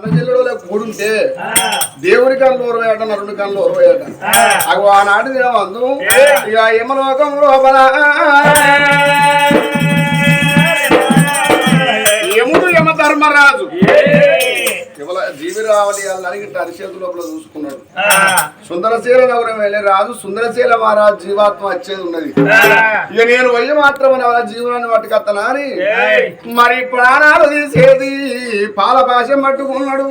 అన్నజిల్లలో కూడుంటే దేవుని కళ్ళు ఓరవేయట నరుని కళ్ళు ఓరవేయట అగో ఆనాటి దినవందు ఇక యమలోకం లోపల యముడు యమ ధర్మరాజు కేవల జీవిరావళి అడిగి అరిచేతు లోపల చూసుకున్నాడు. సుందరశీల నగరం వెళ్ళే రాజు సుందరశీల మహారాజు జీవాత్మ వచ్చేది ఉన్నది. ఇక నేను వయ్య మాత్రం వాళ్ళ జీవనాన్ని పట్టుకొత్తనా అని మరి ప్రాణాలు తీసేది పాల పాశం పట్టుకున్నాడు.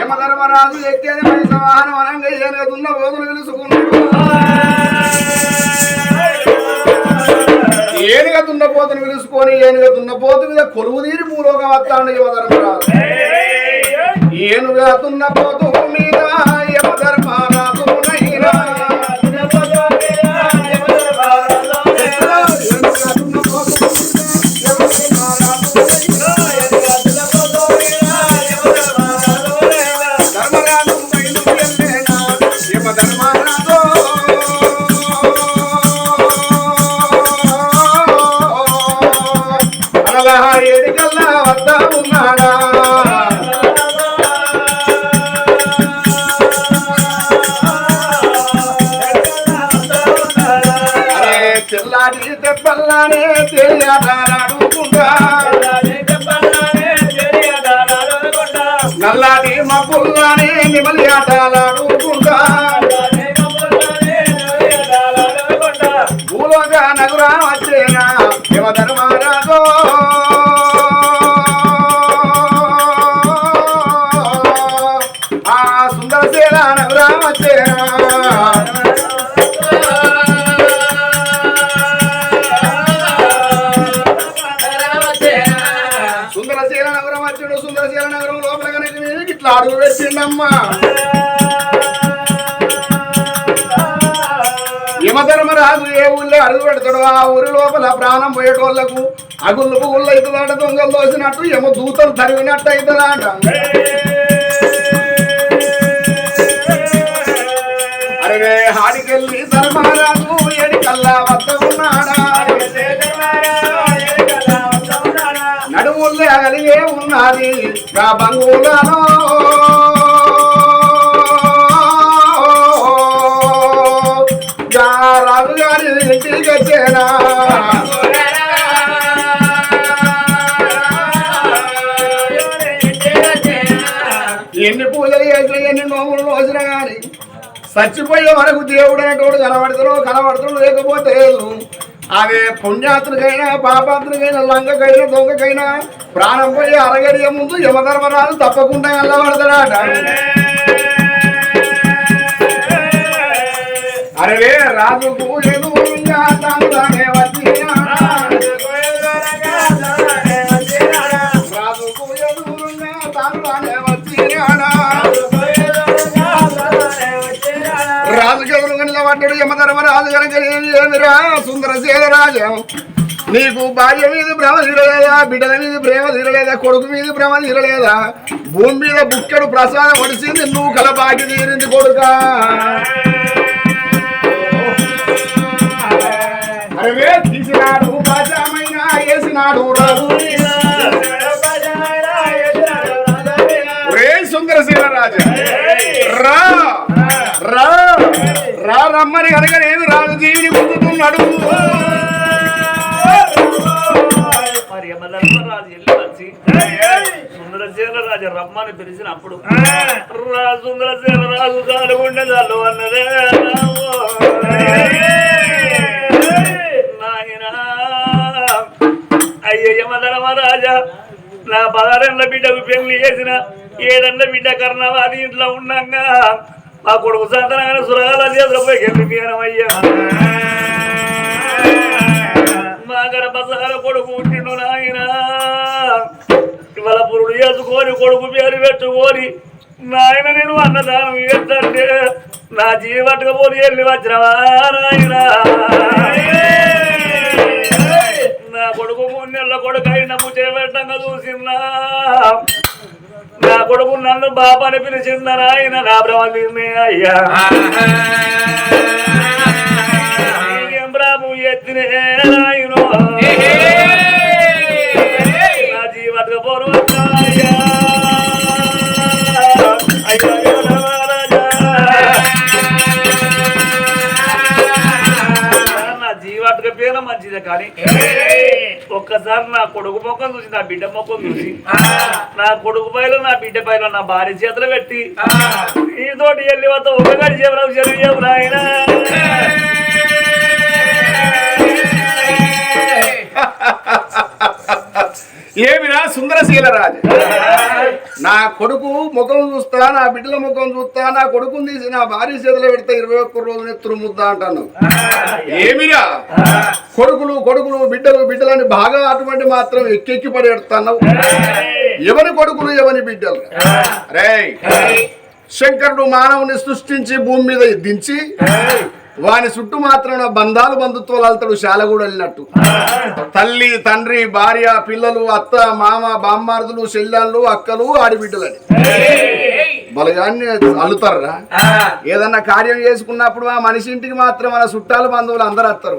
యమధర్మరాజు ఎక్కేది మనిషి వాహనం అనంగా ఏనుగ దున్న బోధులు తెలుసుకున్నాడు. పిలుచుకొని ఏనుగ దున్నపోతు మీద కొలువు తీరి మూలోగా వస్తాడు యమధర్మరాజు. ఏనుగ దున్నపోతు మీద యమధర్మరాజు. తెల్లారి తెప్పల్లానే తెలియదాడుకుంటా నల్లాడి మబ్బుల్లానే నిమలి ఆటలాడుకుంటా. భూలోగా నగురా వచ్చేనా శివధర్మరాజో అడుగు యమధర్మరాజు ఏ ఊళ్ళో అడుగు పెడతాడు ఆ ఊరి లోపల ప్రాణం పోయేటోళ్ళకు అగుళ్ళు పుగుళ్ళు అవుతుందట దొంగలు దోసినట్టు యమ దూతలు తరిగినట్టు అవుతుందట అరే హాడికెళ్ళి ధర్మరాజు ఎడికల్లా వద్ద ఉన్నాడా? నడుముల్లే అగలిగే ఉన్నది నా బంగులను గారి ఎన్ని పూజలు చేసిన ఎన్ని నోములు రోజున గాని చచ్చిపోయే వరకు దేవుడు అనేటోడు కనబడతాడు కనబడతాడు లేకపోతే లేదు. అదే పుణ్యాత్రుకైనా పాపాత్రికైనా లంగకైనా దొంగకైనా ప్రాణం పోయి అరగడియ ముందు యమధర్మరాజు తప్పకుండా వెళ్ళబడతాడట అరే రాజు ఎదురుగా తానుగానే వచ్చినా రాజు ఎదురుగా తానుగానే వచ్చినాడా? రాజుకి ఎదురుగా నిలబడ్డాడు? యమధర్మరాజు కనుక ఏమిరా సుందర నీకు భార్య మీద భ్రమ తీరలేదా బిడ్డల మీద ప్రేమ తీరలేదా కొడుకు మీద భ్రమ తీరలేదా? భూమి మీద బుక్కడు ప్రసాదం వడిసింది నువ్వు కల బాకి తీరింది కొడుకా. అరే తీసినాడు బాజామైన వేసినాడు రాజు రే సుందరశీల రాజా. రా. రా. రా రమ్మని కనుక రాజు జీవిని గుంజుతున్నాడు మరి యమధర్మరాజు వెళ్ళి రాజు రమ్మని పిలిచినప్పుడు రా సుందరసేన రాజు కాలుగుండె చాలు అన్నదే. నా బిడ్డకు పెళ్ళి చేసిన ఏడళ్ళ బిడ్డ కర్ణవాది ఇంట్లో ఉండంగా. మా కొడుకు సంతనాన్ని సురగాల చేసిపోయి వెళ్ళిపోయానమయ్యా మా గర్భసార కొడుకు పుట్టిండు నాయన. ఇవాళ పురుడు చేసుకొని కొడుకు పేరు పెట్టుకొని నాయన నేను అన్నదానం ఏంటంటే నా జీవట్టుకపోని వెళ్ళి వచ్చినవా నాయన? నా కొడుకు మూడు నెలల కొడుకు అయిన ముచ్చేపెట్టంగా చూసిందా? నా కొడుకు నన్ను బాబాని పిలిచిందా నాయన? నా బ్రహ్మ అయ్యా. బ్రాహ్ము ఎత్తినే మంచిదే కానీ ఒక్కసారి నా కొడుకు ముఖం చూసి నా బిడ్డ ముఖం చూసి నా కొడుకు పైన నా బిడ్డ పైన నా భార్య చేతులు పెట్టి నీతోటి వెళ్ళి వద్ద ఒక గడి చెవులకు చెరువు నాయన. ఏమిరా సుందరశీల రాజు నా కొడుకు ముఖం చూస్తా నా బిడ్డల ముఖం చూస్తా నా కొడుకుని తీసి నా భార్య చేతిలో పెడితే ఇరవై ఒక్క రోజులు తురుముద్దా అంటాను. ఏమిరా? కొడుకులు కొడుకులు బిడ్డలు బిడ్డలని బాగా అటువంటి మాత్రం ఎక్కెక్కి పడేడుతున్నావు. ఎవరి కొడుకులు ఎవరి బిడ్డలు? రేయ్ శంకరుడు మానవుని సృష్టించి భూమి మీద దించి వాని చుట్టూ మాత్రం బంధాలు బంధుత్వాలు అల్తాడు శాలగూడ వెళ్ళినట్టు తల్లి తండ్రి భార్య పిల్లలు అత్త మామ బామ్మార్దులు చెల్లెళ్ళు అక్కలు ఆడిబిడ్డలని. బలగాన్ని అల్లుతారా ఏదన్నా కార్యం చేసుకున్నప్పుడు ఆ మనిషి ఇంటికి మాత్రం మన చుట్టాలు బంధువులు అందరు వస్తారు.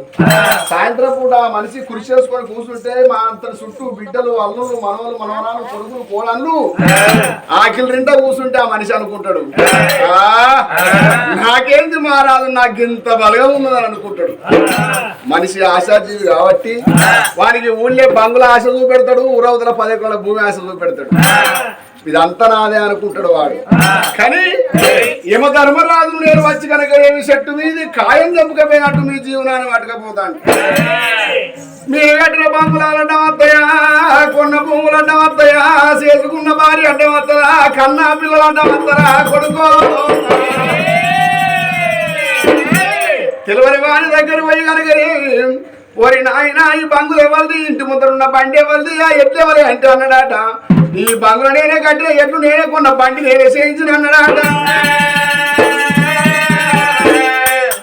సాయంత్రం పూట ఆ మనిషి కృషి చేసుకొని కూర్చుంటే మా అంత చుట్టూ బిడ్డలు అల్లులు మనవలు మనవరాలు కొడుకులు కోడళ్ళు ఆకిలి రెండో కూర్చుంటే ఆ మనిషి అనుకుంటాడు. "ఆ, నాకేంది మారాదు నాకు ఇంత బలగా ఉన్నదని అనుకుంటాడు. మనిషి ఆశాజీవి కాబట్టి వానికి ఊళ్ళే బంగుల ఆశ చూపెడతాడు ఊరవతల పది ఎకరాల భూమి ఆశ చూపెడతాడు. ఇదంతా నాదే అనుకుంటాడు వాడు. కానీ యమ ధర్మరాజు నేను వచ్చి కనుక ఏమి చెట్టు మీది కాయం చంపుకపోయినట్టు మీ జీవనాన్ని పట్టుకపోతాను మీ కట్టిన బంగులాలు అడ్డం వస్తాయా కొన్న భూములు అడ్డం వస్తాయా చేసుకున్న భార్య అడ్డం వస్తుందా కన్నా పిల్లలు అడ్డం వస్తారా కొడుకో తెలివని వాని దగ్గర పోయి కనుక ఓరి నాయన ఈ బంగులు ఎవరిది? ఇంటి ముందర ఉన్న బండి ఎవరిది? ఆ ఎట్లు ఎవరి? అంటే అన్నాడట. ఈ బంగులు నేనే కట్టిన ఎట్లు నేనే కొన్న బండి నేనే చేయించిన అన్నాడట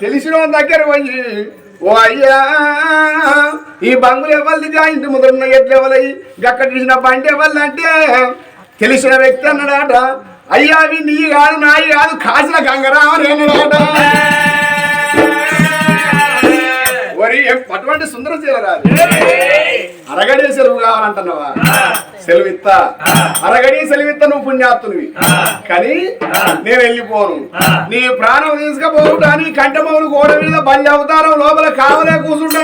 తెలిసిన దగ్గర పోయి ఓ అయ్యా ఈ బంగులు ఎవరిదిగా ఇంటి ముందర ఎట్లు ఎవరై గక్కడ తీసిన బండి ఎవరిది అంటే తెలిసిన వ్యక్తి అన్నాడాట. అయ్యా అవి నీ కాదు నాయి కాదు కాసిన గంగరామని అన్నాడట. వరి అటువంటి సుందర శీల రాదు అరగడే సెలవు కావాలంటున్నావా? సెలవిత్తా. అరగడి సెలవిత్త నువ్వు పుణ్యాత్తునివి. కానీ నేను వెళ్ళిపోను. నీ ప్రాణం తీసుకుపోవుట నీ కంఠమౌలు గోడ మీద బలి అవతారం లోపల కావలే కూర్చుంటా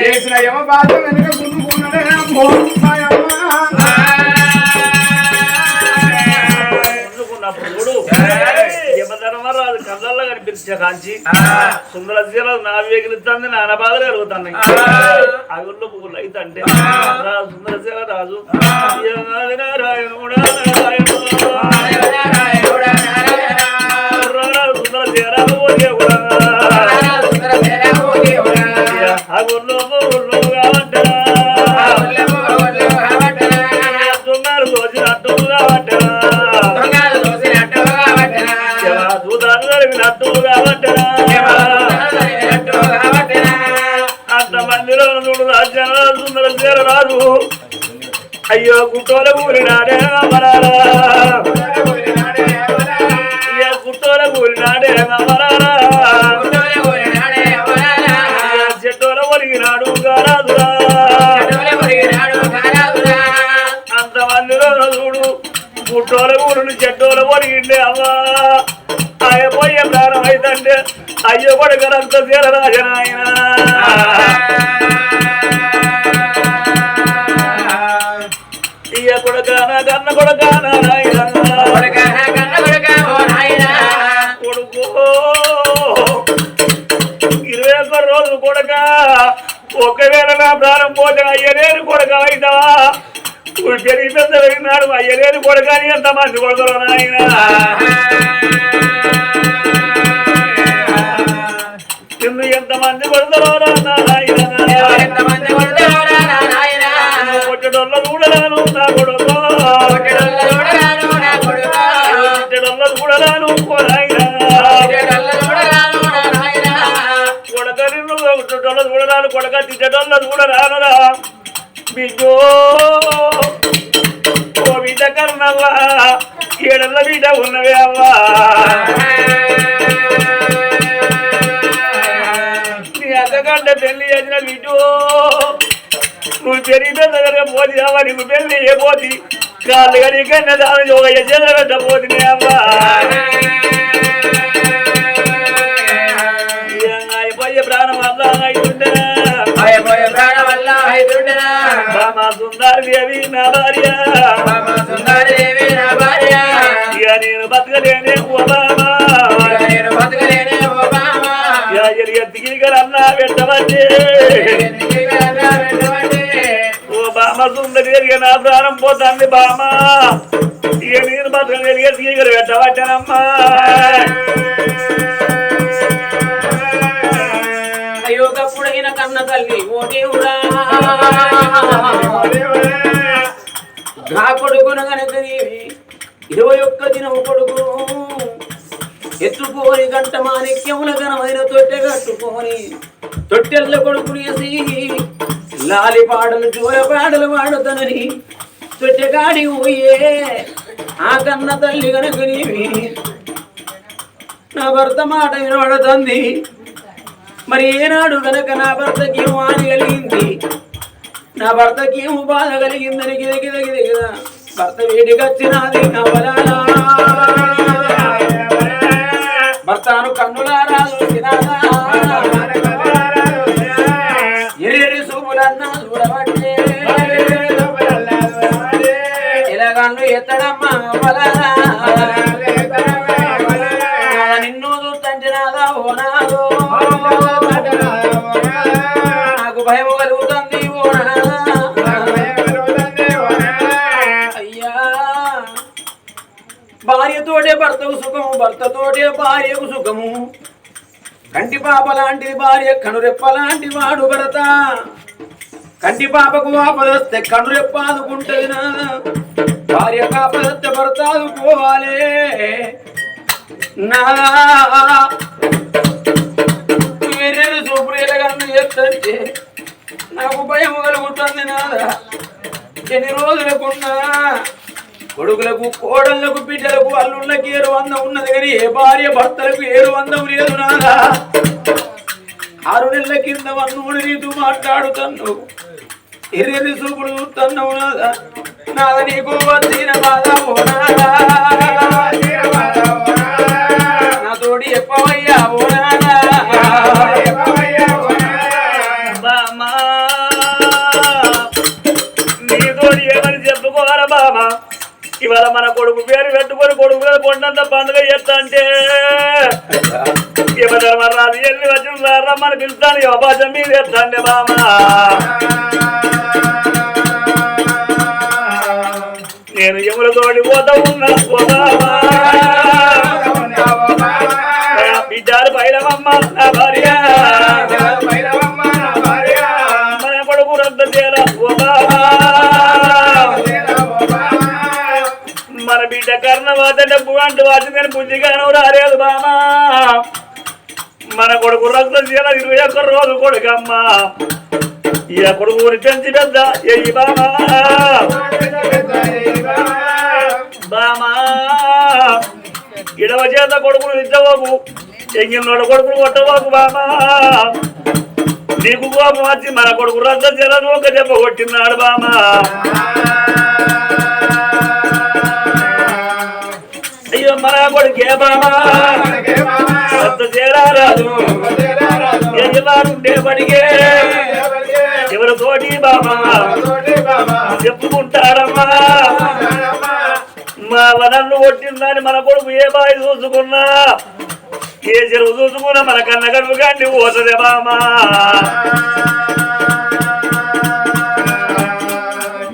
చేసిన యమ బాధ వెనుక గుంజుకున్నాడే కనిపించే కాంచి. సుందర శీల నా వేగిలిస్తుంది నాన్న బాధలు కలుగుతున్నాయి. అగుళ్ళు పువ్వులు అయితే అంటే సుందర శీల రాజు. యమనాది నారాయణుడా నారాయణుడా. గుట్టోల కూలినాడే అమరారా అయ్యో కొడుకు ఇరవై ఒక్క రోజు కొడక. ఒకవేళ నా ప్రాణం పోతే అయ్యలేని కొడక అవుతావా పెరిగి పెద్ద పెరిగినాడు అయ్యలేని కొడక అని ఎంతమంది కొడతారు నాయన. ఇల్లు ఎంతమంది కొడతారో నాయన. కొట్టడొల్ల చూడరాను నా కొడుకు కొట్టడొల్ల చూడరాను కొడక తిట్టడొల్ల చూడరానురా బిడ్డో ఓ బిడ్డ కర్ణవ్వా ఏడల్ల బిడ్డ ఉన్నవే అవ్వా. నీ అక్కగడ్డ పెళ్ళి చేసిన బిడ్డో నువ్వు పెరిగితే దగ్గర పోతి అవ్వ నీకు పెళ్ళి ఏ పోతి? కాళ్ళు కానీ కన్నా దాని ఒక చేతులు పెట్టబోతుంది అవ్వా. సుందరి దేవి నా భార్య. బామ సుందరదేవి నా భార్య. ఇక నేను బతకలేనే ఓ బామా ఇక నేను బతకలేనే ఎత్తికి అన్నా వెంటబడి? ఓ బామ సుందరి దేవి నా ప్రాణం పోతాంది బామా. ఇక నేను బతకలేని ఎత్తికి పెట్టబట్టానమ్మా అయ్యో కప్పుడైన కన్న తల్లి ఓ దేవుడా నా కొడుకును గనక నీవి యొక్క దినము కొడుకు ఎత్తుకోని గంట మాణిక్యముల ఘనమైన తొట్టె కట్టుకొని తొట్టెల్ల కొడుకుని వేసి లాలి పాటలు పాడలు పాటలు తొట్టె తొట్టెగాడి ఊయే. ఆ కన్న తల్లి గనక నీవి నా భర్త మాట వినబడుతుంది. మరి ఏనాడు గనక నా భర్తకి ఏమో హాని కలిగింది? నా భర్తకి ఏమో బాధ కలిగిందని గిద భర్త వేడికి వచ్చినది భర్తను కన్నులారా చూసినాదా ఎరి సూపులన్నా చూడబట్టే ఇలాగన్ను ఎత్తడమ్మా బలాలా నిన్ను చూస్తంటే నాదా నాకు భయం కలుగుతుంది. తోటే భర్తకు సుఖము భర్తతోటే భార్యకు సుఖము. కంటి పాప లాంటిది భార్య కనురెప్ప లాంటి వాడు భరత. కంటి పాపకు ఆపదస్తే కనురెప్ప ఆదుకుంటది నాదా భార్య కాపదస్తే భర్త ఆదుకోవాలి. నాదా వేరే సూపురేలగన్ను ఎత్తంటే నాకు భయం కలుగుతుంది నాదా ఎన్ని రోజులకున్నా కొడుకులకు కోడళ్ళకు బిడ్డలకు అల్లుళ్ళకి ఏరు అందం ఉన్నది కానీ ఏ భార్య భర్తలకు ఏరు అందం లేదు నాదా ఆరు నెలల కింద వన్నూడి నీతో మాట్లాడుతాను ఎర్రెర్రి చూపులు చూస్తున్నావు నాదా. నాద నీకు వచ్చిన బాధ ఓ ఇవాళ మన కొడుకు పేరు పెట్టుకొని కొడుకు మీద కొండంత పండుగ చేస్తా అంటే రాజు వెళ్ళి వచ్చిన రమ్మని పిలుస్తాను అబాజం మీద ఎత్తండి బామ నేను ఎములతోటి పోతా ఉన్నా పోతావా? కొడుకు రక్త ఇరవై ఒక్క రోజు కొడుకమ్మా? ఈ కొడుకుని పెంచి పెద్ద ఏ బామా. బామా. ఇడవ చేత కొడుకులు ఇద్దవకు ఎంగిన్నోడు కొడుకులు కొట్టబాబు బామా. నీకు కోపం వచ్చి మన కొడుకు రద్ద చెలను ఒక దెబ్బ కొట్టినాడు బామా. అయ్యో మన కొడుకే బామా. రద్ద చేరారాదు ఎయ్యలాడుండే పడిగే ఎవరి తోటి బామా చెప్పుకుంటారమ్మా. మా వనల్ని కొట్టిందని మన కొడుకు ఏ బాయి చూసుకున్నా? ఏ చెరువు చూసుకున్నా మన కన్న కడుపు కండి పోతుంది బామా.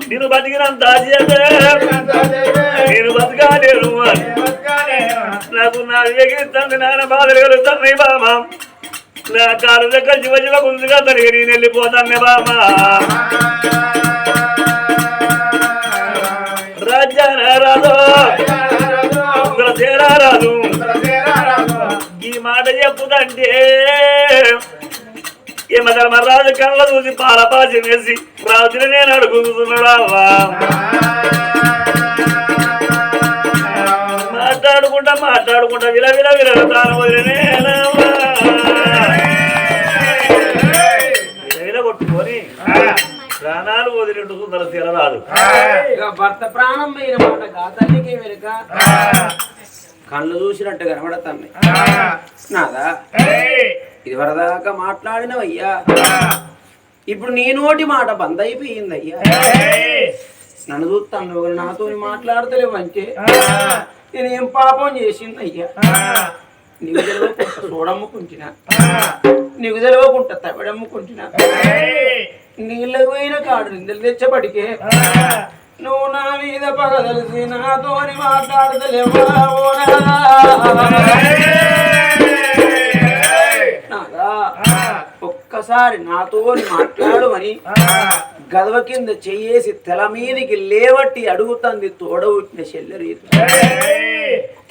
నేను బతికినంత నేను బతకాలేను. నాకు నా ఎగిరిస్తుంది నాన్న బాధలు కలుగుతున్నాయి బామా. నా కాలు దగ్గర జీవ జీవ గుంజుగా తరిగి నేను వెళ్ళిపోతాను బామా రాజ్యాన రాదు ఉగ్ర రాదు ఈ మాట చెప్పుదంటే రాజు కళ్ళ చూసి పాలపాచి వేసి రాజుని నేను అడుగుతున్నాడా మాట్లాడుకుంటా మాట్లాడుకుంటా విల విల విల తాను వదిలినేనమ్మా. ప్రాణాలు వదిలిండు సుందర తీరరాదు ఇక భర్త ప్రాణం పోయిన మాట గా తల్లికి వెనుక. కళ్ళు చూసినట్టు కనబడతాను నాదా? ఇది వరదాకా మాట్లాడినవయ్యా. ఇప్పుడు నీ నోటి మాట బంద్ అయిపోయింది అయ్యా నన్ను చూస్తాను నువ్వు నాతో మాట్లాడతలేవు అంటే నేను పాపం చేసింది అయ్యా నీకు తెలియకుండా చూడమ్ముకుంటున్నా నీకు తెలియకుండా తవిడమ్ముకుంటున్నా. నీళ్ళ పోయిన కాడు నిందలు తెచ్చబడికే. నువ్వు నా మీద పగదలిసి నాతోని మాట్లాడతలేవా ఒక్కసారి నాతోని మాట్లాడు అని గదవ కింద చెయ్యేసి తల మీదికి లేవట్టి అడుగుతుంది తోడవుట్టిన చెల్లెరీతి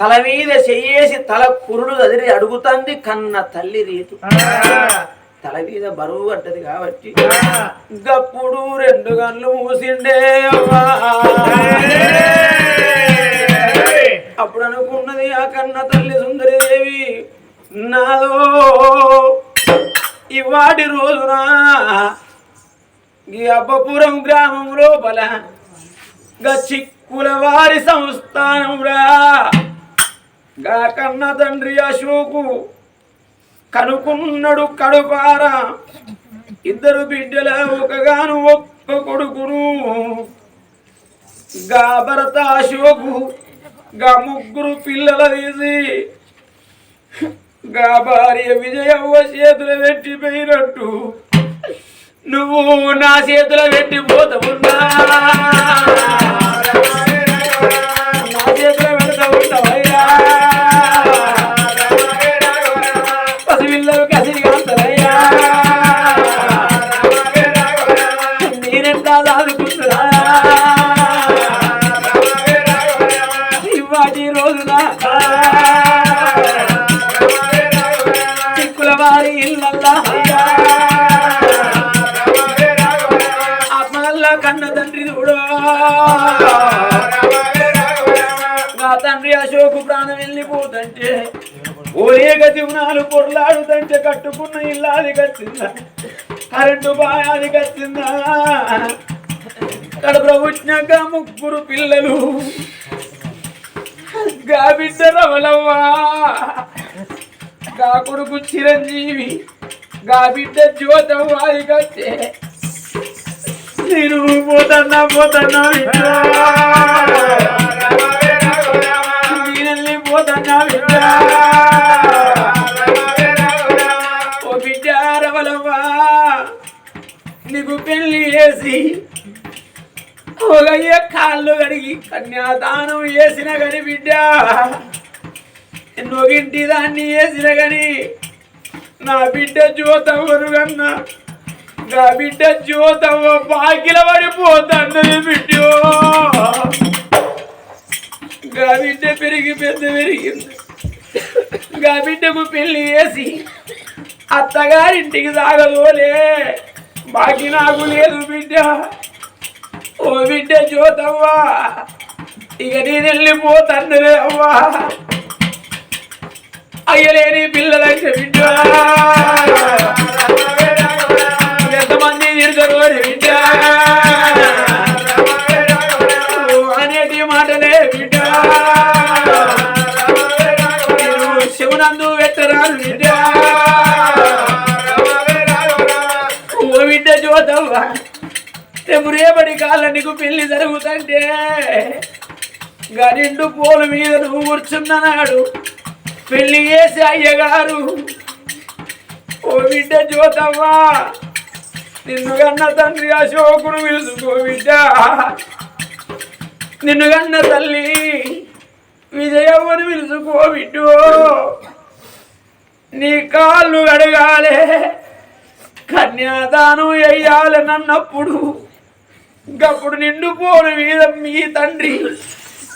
తల మీద చెయ్యేసి తల కురుడు అదిరి అడుగుతుంది కన్న తల్లి రీతు. తల మీద బరువు పడ్డది కాబట్టి గప్పుడు రెండు గన్లు మూసిండే అప్పుడు అనుకున్నది ఆ కన్న తల్లి సుందరిదేవి నాదో ఇవాటి రోజునా ఈ అబ్బపురం గ్రామం లోపల గచ్చిక్కుల వారి సంస్థానంరా. గా కన్న తండ్రి అశోకు కనుకున్నాడు కడుపార. ఇద్దరు బిడ్డల ఒకగాను ఒక్క కొడుకును. గా భరత అశోకు గా ముగ్గురు పిల్లల తీసి గా భార్య విజయవ్వ చేతులు పెట్టిపోయినట్టు నువ్వు నా చేతుల పెట్టి పోతవున్నా నా చేతుల పెడతా ఉంటావయ్యా. నా తండ్రి అశోకు ప్రాణం వెళ్ళిపోతుంటే ఓరేగ జీవనాలు పొరలాడుతంటే కట్టుకున్న ఇల్లాది కచ్చిందా కరెంటు బాయాది కచ్చిందా కడుపులో పుట్టినాక ముగ్గురు పిల్లలు. గా బిడ్డ రవలవ్వా గా కొడుకు చిరంజీవి. గా బిడ్డ జ్యోతవ్వాలి కచ్చే నేను పోతన్నా పోతన్నా బిడ్డ నేనెళ్ళి పోతన్నా బిడ్డ ఓ బిడ్డ నీకు పెళ్ళి చేసి ఒకయ్య కాళ్ళు కడిగి కన్యాదానం చేసిన గని బిడ్డ. నొగింటి దాన్ని చేసిన గని నా బిడ్డ జ్యోత కన్నా నా బిడ్డ జ్యోతవ్వ బాకిల పడిపోతుంది బిడ్డ. గా బిడ్డ పెరిగి పెద్ద పెరిగింది. గా బిడ్డకు పెళ్ళి చేసి అత్తగారింటికి సాగదోలే. బాకి నాకు లేదు బిడ్డ. ఓ బిడ్డ జ్యోతవ్వా ఇక నేను వెళ్ళిపోతానులే అవ్వా. అయ్యలేని పిల్లలంటే బిడ్డ. రేపు రేపటి కాళ్ళ నీకు పెళ్ళి జరుగుతుంటే గరిండు నిండు పోలు మీద నువ్వు కూర్చున్నాడు పెళ్ళి చేసి అయ్యగారు ఓ బిడ్డ జ్యోతవ్వా నిన్ను కన్న తండ్రి అశోకుడు పిలుచుకో బిడ్డ. నిన్ను కన్న తల్లి విజయవ్వను పిలుచుకో బిడ్డు. నీ కాళ్ళు అడగాలే కన్యాదానం వేయాలి నన్నప్పుడు. ఇంకప్పుడు నిండు పోరు మీద మీ తండ్రి.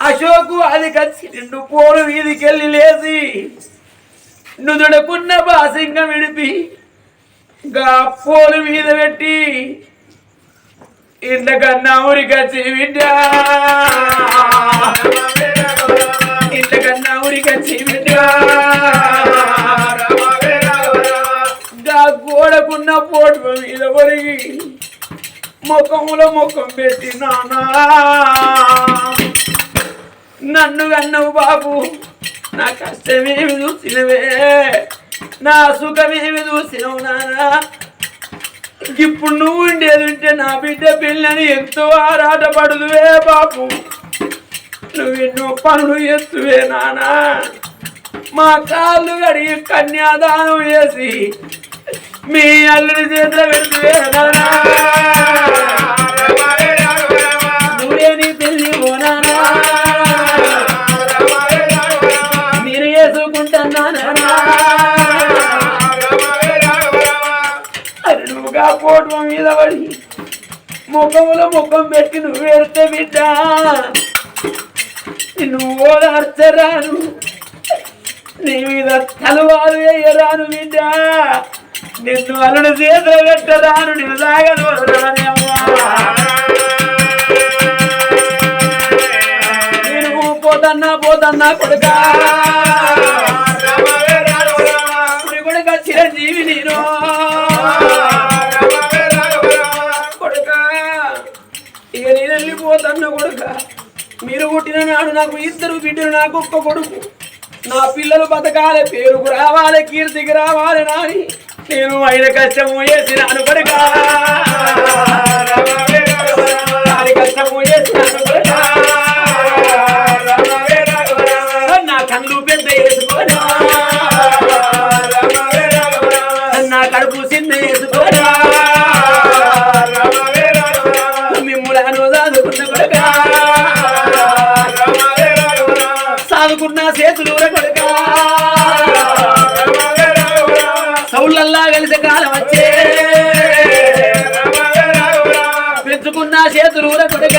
అశోకు అది కచ్చి నిండు పోరు వీధికెళ్ళి లేచి నుదుడుకున్న బాసింగం విడిపి గా పోలు మీద పెట్టి ఇంతకన్నా ఊరికచ్చి బిడ్డ ఇంతకన్నా ఊరికచ్చి బిడ్డ గా గోడకున్న పోటు మీద ఒరిగి ముఖంలో ముఖం పెట్టి నానా. నన్ను కన్నవు బాబు నా కష్టమేమి చూసినవే. నా సుఖమేమి చూసినవు నానా. ఇప్పుడు నువ్వు ఉండేది ఉంటే నా బిడ్డ పిల్లని ఎంతో ఆరాటపడుదువే బాబు. నువ్వెన్నో పనులు ఎత్తువే నానా. మా కాళ్ళు కడిగి కన్యాదానం వేసి మీ అల్లుడి చేతిలో పెడుతువే నువ్వే నీ పెళ్ళి ఓ నానా నువ్వుగా పోటు మీద పడి ముఖంలో ముఖం పెట్టి నువ్వు వెళ్తే బిడ్డ. నిన్ను ఓదార్చరాను. నీ మీద తలవారు వేయరాను బిడ్డ. నిన్ను అల్లుడు చేతులు పెట్టరాను నిన్ను సాగను నేను పోతన్నా పోతన్నా కొడుకా. కొడుక చిరంజీవి నేను. కొడుక ఇక నేను వెళ్ళిపోతాను కొడుక. మీరు పుట్టిన నాడు నాకు ఇద్దరు బిడ్డలు నాకు ఒక్క కొడుకు. నా పిల్లలు బతకాలి పేరుకు రావాలి కీర్తికి రావాలి నాని. నేను ఆయన కష్టము చేసినాను కొడుక కష్టము చేసినాను కొడుక నా కళ్ళు పెద్ద వేసుకోనా నా కడుపు చిన్న వేసుకోనా మిమ్ములను సాదుకున్న చేతులు కొడుకా సౌళ్ళల్లా కలిసి కాలం వచ్చే. పెంచుకున్న చేతులు కొడుక